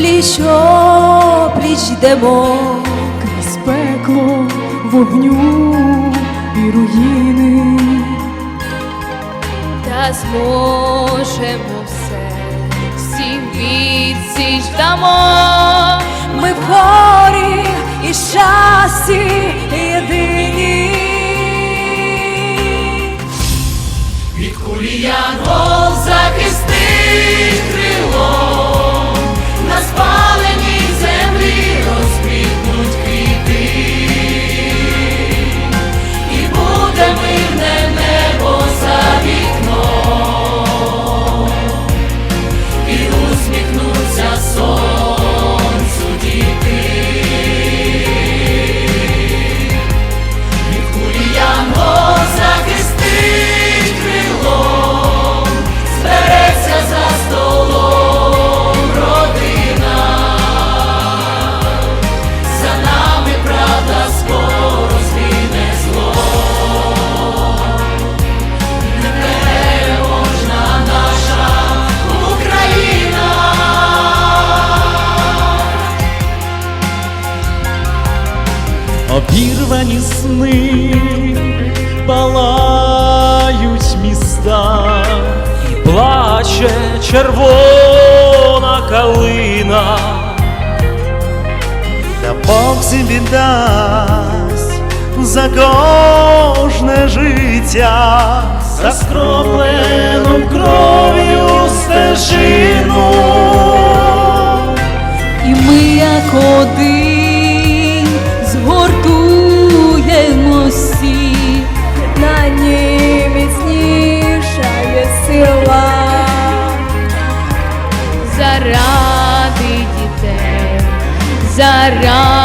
пліч йдемо крізь пекло вогню і руїни. Та зможемо все, всім відсіч дамо. Ми в горі і щасті єдині. Від кулі янгол захистить обірвані сни, палають міста, і плаче червона калина. Та Бог віддасть за кожне життя, за скроплену кров'ю стежину. І ми як один ராஜா